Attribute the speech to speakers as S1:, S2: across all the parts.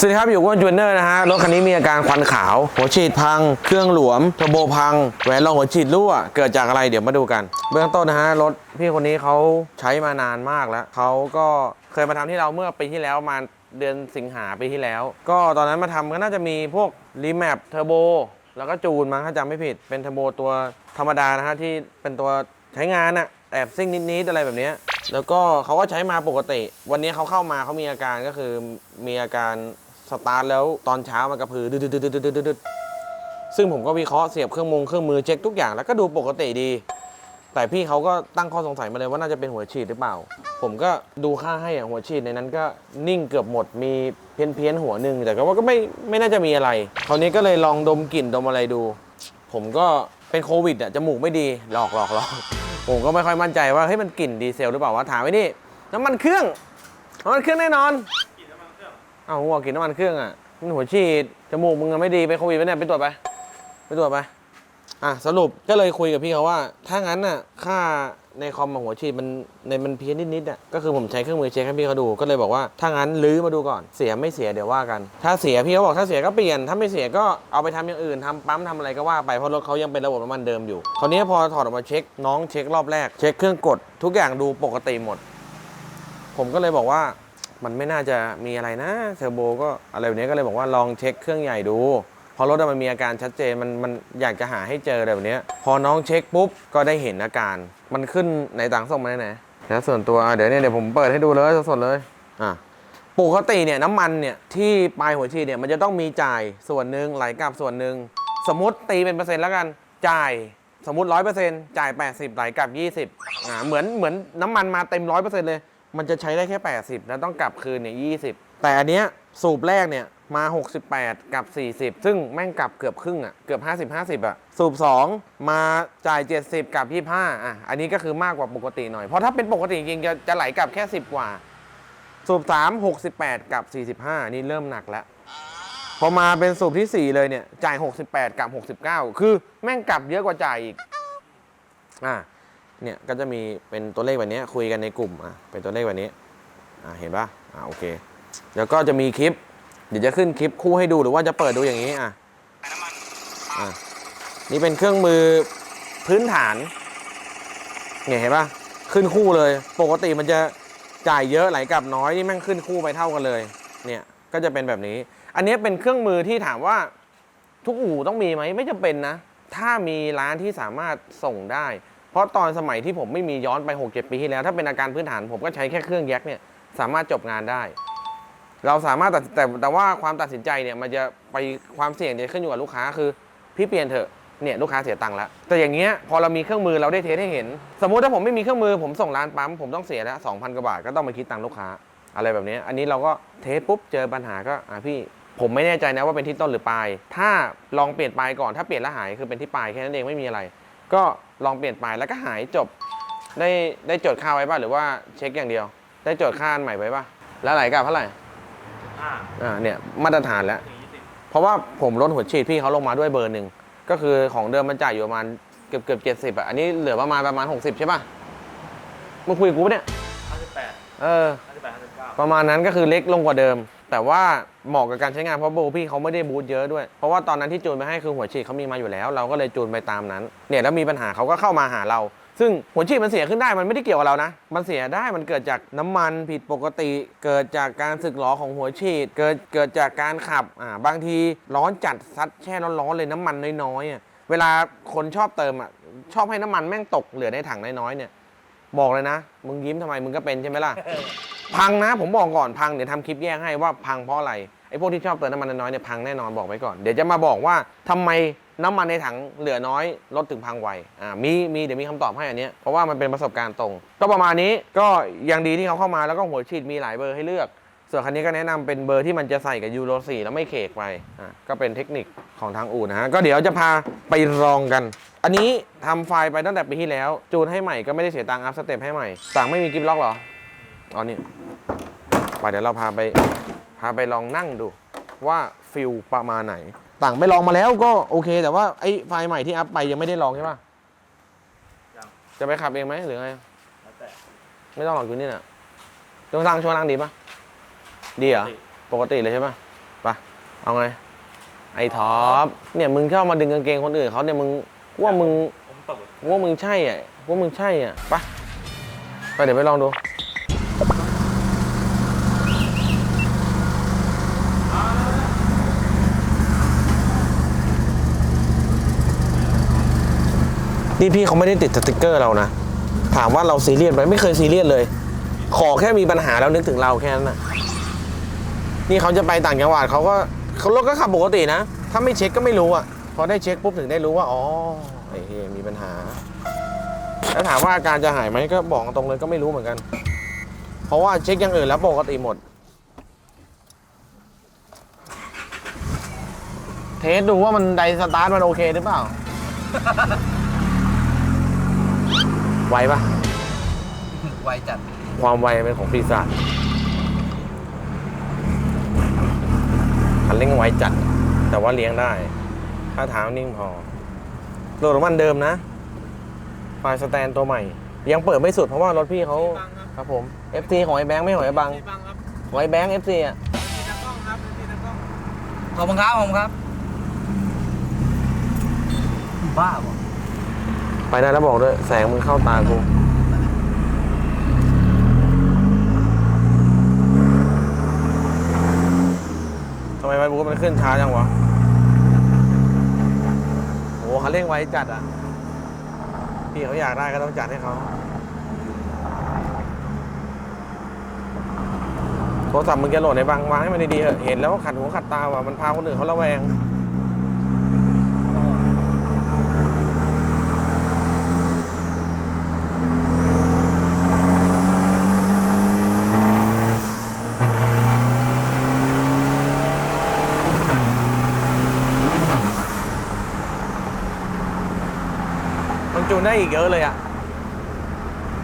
S1: สวัสดีครับ อยู่กับจูเนอร์นะฮะ รถคันนี้มีอาการควันขาว หัวฉีดพัง เครื่องหลวมเทอร์โบพัง แหวนรองหัวฉีดรั่ว เกิดจากอะไรเดี๋ยวมาดูกัน เบื้องต้นนะฮะ รถพี่คนนี้เขาใช้มานานมากแล้ว เขาก็เคยมาทำที่เราเมื่อปีที่แล้วมาเดือนสิงหาปีที่แล้ว ก็ตอนนั้นมาทำก็น่าจะมีพวกรีแมปเทอร์โบแล้วก็จูนมั้งถ้าจำไม่ผิด เป็นเทอร์โบตัวธรรมดานะฮะที่เป็นตัวใช้งานอะแอบซิ่งนิดๆอะไรแบบนี้แล้วก็เขาก็ใช้มาปกติ วันนี้เขาเข้ามาเขามีอาการก็คือมีอาการ สตาร์ทแล้วตอนเช้ามันกระพือดึดซึ่งผมก็วิเคราะห์เสียบเครื่องมงเครื่องมือเช็คทุกอย่างแล้วก็ดูปกติดี แต่พี่เขาก็ตั้งข้อสงสัยมาเลยว่าน่าจะเป็นหัวฉีดหรือเปล่า ผมก็ดูค่าให้อะหัวฉีดในนั้นก็นิ่งเกือบหมดมีเพี้ยนเพี้ยนหัวหนึ่งแต่ก็ว่าก็ไม่ไม่น่าจะมีอะไรคราวนี้ก็เลยลองดมกลิ่นดมอะไรดู ผมก็เป็นโควิดอะจมูกไม่ดีหลอกหลอกหลอกผมก็ไม่ค่อยมั่นใจว่าเฮ้ยมันกลิ่นดีเซลหรือเปล่าว่าถามไว้นี่น้ำมันเครื่องน้ำมันเครื่องแน่นอน อ้าวหัวกินน้ำมันเครื่องอะมันหัวฉีดจมูกมึงอะไม่ดีไปโควิดไปเนี่ยไปตรวจไปไปตรวจไปอะสรุปก็เลยคุยกับพี่เขาว่า ถ้างั้นน่ะค่าในคอมของหัวฉีดมันในมันเพี้ยนนิดๆอะก็คือผมใช้เครื่องมือเช็คให้พี่เขาดูก็เลยบอกว่าถ้างั้นลื้อมาดูก่อนเสียไม่เสียเดี๋ยวว่ากัน ถ้าเสียพี่เขาบอกถ้าเสียก็เปลี่ยนถ้าไม่เสียก็เอาไปทำอย่างอื่นทำปั๊มทำอะไรก็ว่าไปเพราะรถเขายังเป็นระบบน้ำมันเดิมอยู่คราวนี้พอถอดออกมาเช็คน้องเช็ครอบแรก เช็คเครื่องกด ทุกอย่างดูปกติหมด ผมก็เลยบอกว่า มันไม่น่าจะมีอะไรนะเทอร์โบก็อะไรแบบนี้ก็เลยบอกว่าลองเช็คเครื่องใหญ่ดูพอรถมันมีอาการชัดเจนมันมันอยากจะหาให้เจออะไรแบบเนี้ยพอน้องเช็คปุ๊บก็ได้เห็นอาการ มันขึ้นในต่างส่งมาไหนๆแล้วส่วนตัวเดี๋ยวเนี่ยเดี๋ยวผมเปิดให้ดูเลยสดๆเลยอะปกติเนี่ยน้ำมันเนี่ยที่ปลายหัวฉีดเนี่ยมันจะต้องมีจ่ายส่วนหนึ่งไหลกลับส่วนหนึ่งสมมติตีเป็นเปอร์เซ็นต์แล้วกันจ่ายสมมติร้อยเปอร์เซ็นต์จ่าย80ไหลกลับ20อ่าเหมือนเหมือนน้ำมันมาเต็มร้อยเปอร์เซ็นต์เลย มันจะใช้ได้แค่ 80 แล้วต้องกลับคืนเนี่ย20 แต่อันเนี้ยสูบแรกเนี่ยมา 68 กับ 40 ซึ่งแม่งกลับเกือบครึ่งอะเกือบ 50 50อะสูบ 2 มาจ่าย 70 กับ 25อะอันนี้ก็คือมากกว่าปกติหน่อย เพราะถ้าเป็นปกติจริงจะจะไหลกลับแค่ 10 กว่า สูบ 3 68 กับ 45 นี่เริ่มหนักแล้ว พอมาเป็นสูบที่ 4 เลยเนี่ยจ่าย 68 กับ 69 คือแม่งกลับเยอะกว่าจ่ายอีกอะ เนี่ยก็จะมีเป็นตัวเลขแบบนี้คุยกันในกลุ่มอะเป็นตัวเลขแบบนี้อะเห็นปะอะโอเค แล้วก็จะมีคลิป เดี๋ยวจะขึ้นคลิปคู่ให้ดูหรือว่าจะเปิดดูอย่างนี้อะอะนี่เป็นเครื่องมือพื้นฐานเนี่ยเห็นปะขึ้นคู่เลย ปกติมันจะจ่ายเยอะไหลกลับน้อยนี่แม่งขึ้นคู่ไปเท่ากันเลย เนี่ยก็จะเป็นแบบนี้ อันนี้เป็นเครื่องมือที่ถามว่าทุกอู่ต้องมีไหมไม่จำเป็นนะ ถ้ามีร้านที่สามารถส่งได้ เพราะตอนสมัยที่ผมไม่มีย้อนไป6-7ปีที่แล้ว ถ้าเป็นอาการพื้นฐานผมก็ใช้แค่เครื่องแยกเนี่ยสามารถจบงานได้ เราสามารถตัดแต่แต่ว่าความตัดสินใจเนี่ยมันจะไปความเสี่ยงจะขึ้นอยู่กับลูกค้าคือพี่เปลี่ยนเถอะเนี่ยลูกค้าเสียตังค์แล้วแต่อย่างเงี้ยพอเรามีเครื่องมือเราได้เทสให้เห็น สมมุติถ้าผมไม่มีเครื่องมือผมส่งร้านปั๊มผมต้องเสียแล้ว2,000กว่าบาทก็ต้องมาคิดตังค์ลูกค้าอะไรแบบนี้ อันนี้เราก็เทสปุ๊บเจอปัญหาก็อะพี่ผมไม่แน่ใจนะว่าเป็นที่ต้นหรือปลาย ถ้าลองเปลี่ยนปลายก่อนถ้าเปลี่ยนแล้วหายคือเป็นที่ปลายแค่นั้นเองไม่มีอะไร ก็ลองเปลี่ยนปลายแล้วก็หายจบ ได้ได้จดค่าไว้ป่ะหรือว่าเช็คอย่างเดียว ได้จดค่าอันใหม่ไว้ป่ะแล้วไหลกลับเท่าไหร่
S2: ห้า
S1: อ่าเนี่ยมาตรฐานแล้ว
S2: ถึงยี่สิบ
S1: เพราะว่าผมลดหัวฉีดพี่เขาลงมาด้วยเบอร์หนึ่งก็คือของเดิมมันจ่ายอยู่ประมาณเกือบเกือบเจ็ดสิบอะอันนี้เหลือประมาณประมาณหกสิบใช่ป่ะมึงคุยกับกูปะเนี่ย
S2: ห้าสิบแปด
S1: เออ
S2: ห้าสิบแปดห้าสิบเก้า
S1: ประมาณนั้นก็คือเล็กลงกว่าเดิม แต่ว่าเหมาะกับการใช้งานเพราะโบพี่เขาไม่ได้บูทเยอะด้วย เพราะว่าตอนนั้นที่จูนไปให้คือหัวฉีดเขามีมาอยู่แล้ว เราก็เลยจูนไปตามนั้น เนี่ยแล้วมีปัญหาเขาก็เข้ามาหาเรา ซึ่งหัวฉีดมันเสียขึ้นได้มันไม่ได้เกี่ยวกับเรานะ มันเสียได้มันเกิดจากน้ำมันผิดปกติ เกิดจากการสึกหรอของหัวฉีด เกิดเกิดจากการขับอ่าบางทีร้อนจัดซัดแช่ร้อนๆเลยน้ำมันน้อยๆอะเวลาคนชอบเติมอะชอบให้น้ำมันแม่งตกเหลือในถังน้อยๆเนี่ย บอกเลยนะ มึงยิ้มทำไมมึงก็เป็นใช่ไหมล่ะ พังนะผมบอกก่อนพังเดี๋ยวทำคลิปแยกให้ว่าพังเพราะอะไรไอ้พวกที่ชอบเติมน้ำมันน้อยเนี่ยพังแน่นอนบอกไว้ก่อนเดี๋ยวจะมาบอกว่าทำไมน้ำมันในถังเหลือน้อยรถถึงพังไวอ่ามีมีเดี๋ยวมีคำตอบให้อันเนี้ยเพราะว่ามันเป็นประสบการณ์ตรง ก็ประมาณนี้ก็ยังดีที่เขาเข้ามาแล้วก็หัวฉีดมีหลายเบอร์ให้เลือก ส่วนคันนี้ก็แนะนำเป็นเบอร์ที่มันจะใส่กับยูโร4แล้วไม่เคกไปอ่าก็เป็นเทคนิคของทางอู่นะฮะก็เดี๋ยวจะพาไปลองกัน อันนี้ทำไฟล์ไปตั้งแต่ปีที่แล้ว จูนให้ใหม่ก็ไม่ได้เสียตังค์อัพสเต็ปให้ใหม่ต่งไม่มีกิฟล็อกหรออ๋อนี่ ไปเดี๋ยวเราพาไปพาไปลองนั่งดูว่าฟิลประมาณไหน ต่างไปลองมาแล้วก็โอเค แต่ว่าไอ้ไฟล์ใหม่ที่อัพไปยังไม่ได้ลองใช่ปะ
S2: ยัง
S1: จะไปขับเองไหมหรือไง
S2: แล้วแต่
S1: ไม่ต้องหรอกอยู่นี่น่ะช่วงล่างช่วงล่างดีปะดีเหรอปกติเลยใช่ปะไปเอาไงไอ้ท็อปเนี่ยมึงชอบมาดึงกางเกงคนอื่นเขาเนี่ยมึงกูว่ามึง
S2: ผมเปิด
S1: กูว่ามึงใช่อะกูว่ามึงใช่อะไปไปเดี๋ยวไปลองดู นี่พี่เขาไม่ได้ติดสติกเกอร์เรานะ ถามว่าเราซีเรียสไหมไม่เคยซีเรียสเลย ขอแค่มีปัญหาแล้วนึกถึงเราแค่นั้นนะนี่เขาจะไปต่างจังหวัดเขาก็เขารถก็ขับปกตินะ ถ้าไม่เช็คก็ไม่รู้อะ พอได้เช็คปุ๊บถึงได้รู้ว่า อ๋อไอ้เหี้ยมีปัญหา แล้วถามว่าอาการจะหายไหมก็บอกตรงเลยก็ไม่รู้เหมือนกัน เพราะว่าเช็คอย่างอื่นแล้วปกติหมด เทสดูว่ามันไดสตาร์ทมันโอเคหรือเปล่า ไวปะ
S3: ไวจัด
S1: ความไวเป็นของปีศาจคันเร่งไวจัด แต่ว่าเลี้ยงได้ ถ้าเท้านิ่งพอโหลดน้ำมันเดิมนะไฟล์สแตนตัวใหม่ ยังเปิดไม่สุดเพราะว่ารถพี่เขาครับผม FT ของไอ้แบงค์ไม่ของไอ้บังของไอ้แบงค์ FT อะ
S3: ขอบคุณครับขอบคุณครับ บ้าบ่
S1: ไปได้แล้วบอกด้วย แสงมึงเข้าตากูทำไมไฟบูมันขึ้นช้าจังวะโอ้เขาเร่งไวจัดอะ พี่เขาอยากได้ก็ต้องจัดให้เขาโทรศัพท์มึงจะโหลดในบางวางให้มันดีๆเถอะเห็นแล้วก็ขัดหูขัดตาว่ะมันพาคนอื่นเขาระแวง นจูนได้อีกเยอะเลยอะ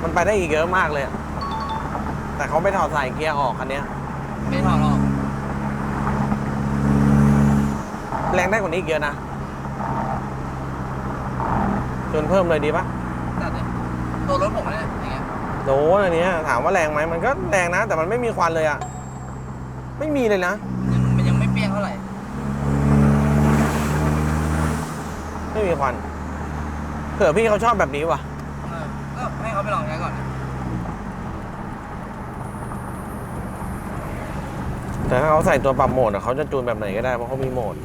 S1: มันไปได้อีกเยอะมากเลยอะแต่เขาไม่ถอดสายเกียร์ออกคันเนี้ย
S3: ไม่ถอดหรอก
S1: แรงได้กว่านี้อีกเยอะนะจูนเพิ่มเลยดีปะ
S3: จัดเลยตัวรถผมเนี่ยอย่างเงี้ย
S1: โดนอันเนี้ยถามว่าแรงไหมมันก็แรงนะ แต่มันไม่มีควันเลยอะ ไม่มีเลยนะ
S3: ยังมันยังไม่เปรี้ยงเท่าไหร่
S1: ไม่มีควัน เผื่อพี่เขาชอบแบบนี้ว่ะ
S3: เออก็ให้เขาไปลองใช้ก่อนนะ
S1: แต่ถ้าเขาใส่ตัวปรับโหมดอะเขาจะจูนแบบไหนก็ได้เพราะเขามีโหมด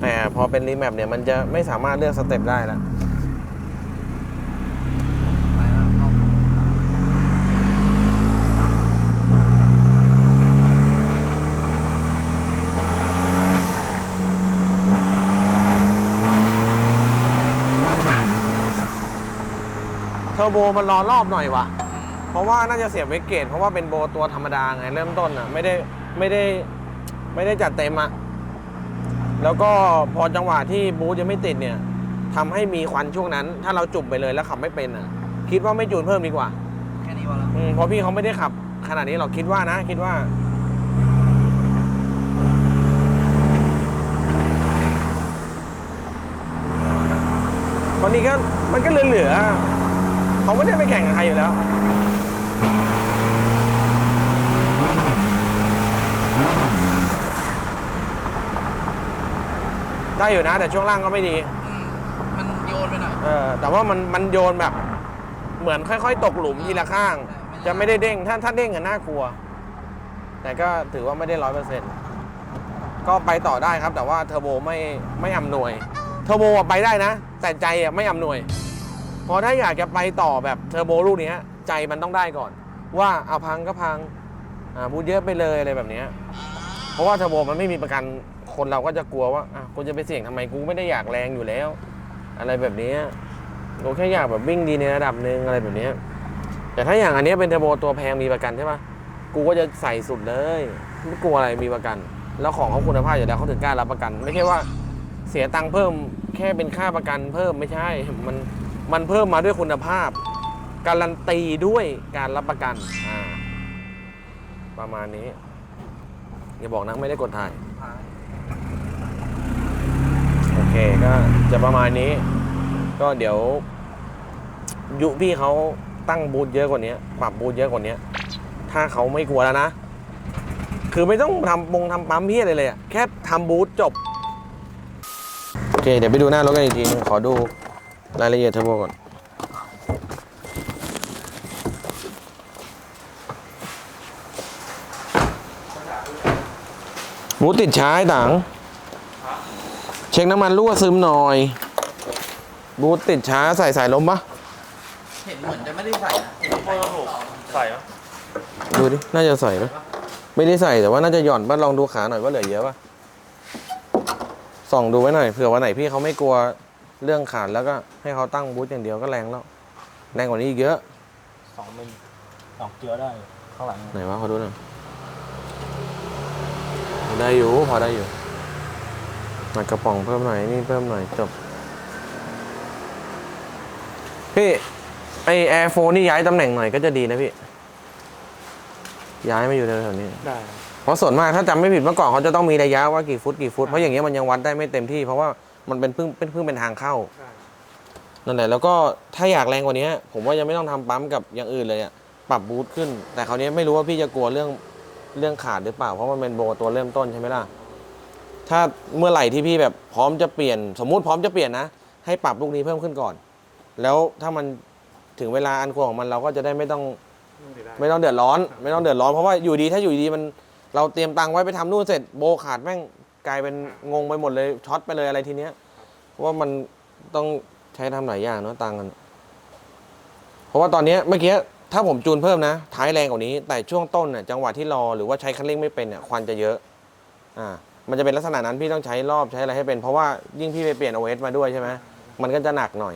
S1: แต่พอเป็นรีแมปเนี่ยมันจะไม่สามารถเลือกสเต็ปได้แล้ว
S3: ไปแล้วเอา
S1: เท อร์โบมันรอรอบหน่อยว่ะเพราะว่าน่าจะเสียบเวกเกตเพราะว่าเป็นโบตัวธรรมดาไงเริ่มต้นอะไม่ได้ไม่ได้ไม่ได้จัดเต็มอะแล้วก็พอจังหวะที่บูธยังไม่ติดเนี่ยทำให้มีควันช่วงนั้น ถ้าเราจุ่มไปเลยแล้วขับไม่เป็นอะ คิดว่าไม่จูนเพิ่มดีกว่า
S3: แค่นี้พอแล้ว
S1: อืมเพราะพี่เขาไม่ได้ขับ ขนาดนี้หรอกคิดว่านะ คิดว่าวันนี้ก็มันก็เหลือๆ เขาไม่ได้ไปแข่งกับใครอยู่แล้วได้อยู่นะ แต่ช่วงล่างก็ไม่ดี
S3: อืมมันโยนไปหน่อย
S1: เออแต่ว่ามันมันโยนแบบ เหมือนค่อย ๆ ตกหลุมทีละข้าง
S3: ใช่
S1: จะไม่ได้เด้ง ถ้าถ้าเด้งอะน่ากลัว แต่ก็ถือว่าไม่ได้ร้อยเปอร์เซ็นต์ก็ไปต่อได้ครับ แต่ว่าเทอร์โบไม่ไม่อำนวย เทอร์โบอะไปได้นะ แต่ใจอะไม่อำนวยเพราะถ้าอยากจะไปต่อแบบเทอร์โบลูกนี้ใจมันต้องได้ก่อน ว่าเอาพังก็พังอ่าบูทเยอะไปเลยอะไรแบบนี้เพราะว่าเทอร์โบมันไม่มีประกันคนเราก็จะกลัวว่าอะกูจะไปเสี่ยงทำไมกูไม่ได้อยากแรงอยู่แล้ว อะไรแบบนี้กูแค่อยากแบบวิ่งดีในระดับหนึ่งอะไรแบบนี้แต่ถ้าอย่างอันนี้เป็นเทอร์โบตัวแพงมีประกันใช่ปะกูก็จะใส่สุดเลยไม่กลัวอะไรมีประกัน แล้วของเขาคุณภาพอยู่แล้วเขาถึงกล้ารับประกัน ไม่ใช่ว่าเสียตังค์เพิ่มแค่เป็นค่าประกันเพิ่มไม่ใช่ มัน มันเพิ่มมาด้วยคุณภาพ การันตีด้วยการรับประกันประมาณนี้ อย่าบอกนะไม่ได้กดถ่าย โอเคก็จะประมาณนี้ ก็เดี๋ยว ยุพี่เขาตั้งบูธเยอะกว่านี้ปรับบูธเยอะกว่านี้ถ้าเขาไม่กลัวแล้วนะ คือไม่ต้องทำมงทำปั๊มพี่อะไรเลยอะแค่ทำบูธจบ โอเค เดี๋ยวไปดูหน้ารถกันอีกทีขอดู รายละเอียดเทอร์โบก่อนบูธติดช้าไอ้ต่าง เช็คน้ำมันรั่วซึมหน่อย บูธติดช้าใส่สายลมปะ
S3: เห็นเหมือนจะไม่ได้ใส่นะเห็น
S2: เบอร์หกใส่ไหม
S1: ดูดิ น่าจะใส่ไหมไม่ได้ใส่แต่ว่าน่าจะหย่อนป่ะลองดูขาหน่อยว่าเหลือเยอะป่ะส่องดูไว้หน่อยเผื่อวันไหนพี่เขาไม่กลัว เรื่องขาดแล้วก็ให้เขาตั้งบูธอย่างเดียวก็แรงแล้ว แรงกว่านี้อีกเยอะ
S2: สองมิลสองเกียร์ได้ ข้างหลัง
S1: ไหนวะขอดูหน่อยได้อยู่พอได้อยู่หนักกระป๋องเพิ่มหน่อยนี่เพิ่มหน่อยจบ พี่ไอแอร์โฟนี่ย้ายตำแหน่งหน่อยก็จะดีนะพี่ ย้ายมาอยู่แถวๆนี้
S2: ได้
S1: เพราะส่วนมากถ้าจำไม่ผิดเมื่อก่อนเขาจะต้องมีระยะว่ากี่ฟุตกี่ฟุตเพราะอย่างเงี้ยมันยังวัดได้ไม่เต็มที่เพราะว่า มันเป็นเพิ่งเป็นเพิ่งเป็นทางเข้านั่นแหละแล้วก็ถ้าอยากแรงกว่านี้ผมว่ายังไม่ต้องทำปั๊มกับอย่างอื่นเลยอะปรับบูทขึ้น แต่คราวนี้ไม่รู้ว่าพี่จะกลัวเรื่องเรื่องขาดหรือเปล่า เพราะมันเป็นโบตัวเริ่มต้นใช่ไหมล่ะถ้าเมื่อไหร่ที่พี่แบบพร้อมจะเปลี่ยน สมมุติพร้อมจะเปลี่ยนนะ ให้ปรับลูกนี้เพิ่มขึ้นก่อน แล้วถ้ามันถึงเวลาอันควรของมันเราก็จะได้ไม่ต้องไม่ต้องเดือดร้อน ไม่ต้องเดือดร้อนเพราะว่าอยู่ดีถ้าอยู่ดีมันเราเตรียมตังค์ไว้ไปทำนู่นเสร็จโบขาดแม่ง กลายเป็นงงไปหมดเลยช็อตไปเลยอะไรทีเนี้ยเพราะว่ามันต้องใช้ทำหลายอย่างเนาะตังกัน เพราะว่าตอนเนี้ยเมื่อกี้ถ้าผมจูนเพิ่มนะ ท้ายแรงกว่านี้ แต่ช่วงต้นน่ะจังหวะที่รอหรือว่าใช้คันเร่งไม่เป็นเนี่ยควันจะเยอะ อ่า มันจะเป็นลักษณะนั้นพี่ต้องใช้รอบใช้อะไรให้เป็น เพราะว่ายิ่งพี่ไปเปลี่ยน OS มาด้วยใช่ไหมมันก็จะหนักหน่อย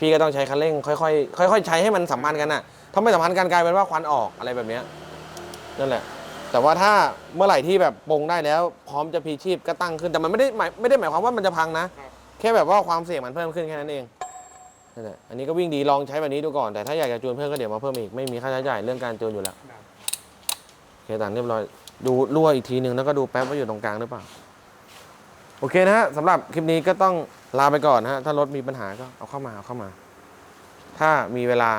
S1: พี่ก็ต้องใช้คันเร่งค่อยๆค่อยๆใช้ให้มันสัมพันธ์กันน่ะถ้าไม่สัมพันธ์กันกลายเป็นว่าควันออกอะไรแบบเนี้ยนั่นแหละ แต่ว่าถ้าเมื่อไหร่ที่แบบปรงได้แล้ว พร้อมจะพีชีพก็ตั้งขึ้นแต่มันไม่ได้หมายไม่ได้หมายความว่ามันจะพังนะ แค่แบบว่าความเสี่ยงมันเพิ่มขึ้นแค่นั้นเองนั่นแหละอันนี้ก็วิ่งดีลองใช้แบบนี้ดูก่อนแต่ถ้าอยากจะจูนเพิ่มก็เดี๋ยวมาเพิ่มอีกไม่มีค่าใช้จ่ายเรื่องการจูนอยู่แล้วโอเคต่างเรียบร้อยดูรั่วอีกทีหนึ่งแล้วก็ดูแป๊บว่าอยู่ตรงกลางหรือเปล่าโอเคนะฮะสำหรับคลิปนี้ก็ต้องลาไปก่อนนะฮะถ้ารถมีปัญหาก็เอาเข้ามาเอาเข้ามา ถ้ามีเวลา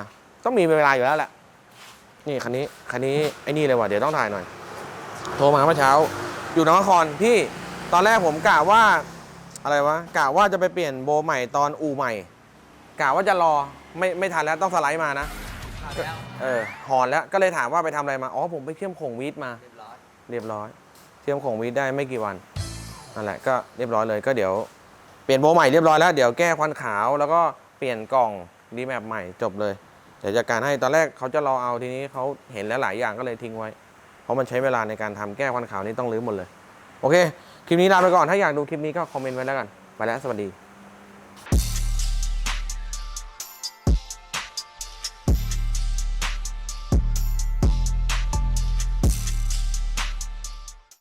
S1: ต้องมีเวลาอยู่แล้วแหละนี่คันนี้คันนี้ไอ้นี่เลยว่ะเดี๋ยวต้องถ่ายหน่อย โทรมาเมื่อเช้า อยู่นครพี่ตอนแรกผมกะว่าอะไรวะกะว่าจะไปเปลี่ยนโบใหม่ตอนอู่ใหม่กะว่าจะรอไม่ไม่ทันแล้วต้องสไลด์มานะ
S3: ขาดแล้ว
S1: เออหอนแล้วก็เลยถามว่าไปทำอะไรมาอ๋อผมไปเชื่อมโขงวีดมา
S3: เรียบร้อย
S1: เรียบร้อยเชื่อมโขงวีดได้ไม่กี่วันนั่นแหละก็เรียบร้อยเลยก็เดี๋ยวเปลี่ยนโบใหม่เรียบร้อยแล้วเดี๋ยวแก้ควันขาวแล้วก็เปลี่ยนกล่องดีแมปใหม่จบเลยเดี๋ยวจัดการให้ตอนแรกเขาจะรอเอาทีนี้เขาเห็นแล้วหลายอย่างก็เลยทิ้งไว้ เพราะมันใช้เวลาในการทำแก้ควันขาวนี่ต้องรื้อหมดเลย โอเค คลิปนี้ลาไปก่อน ถ้าอยากดูคลิปนี้ก็คอมเมนต์ไว้แล้วกัน ไปแล้ว สวัสดี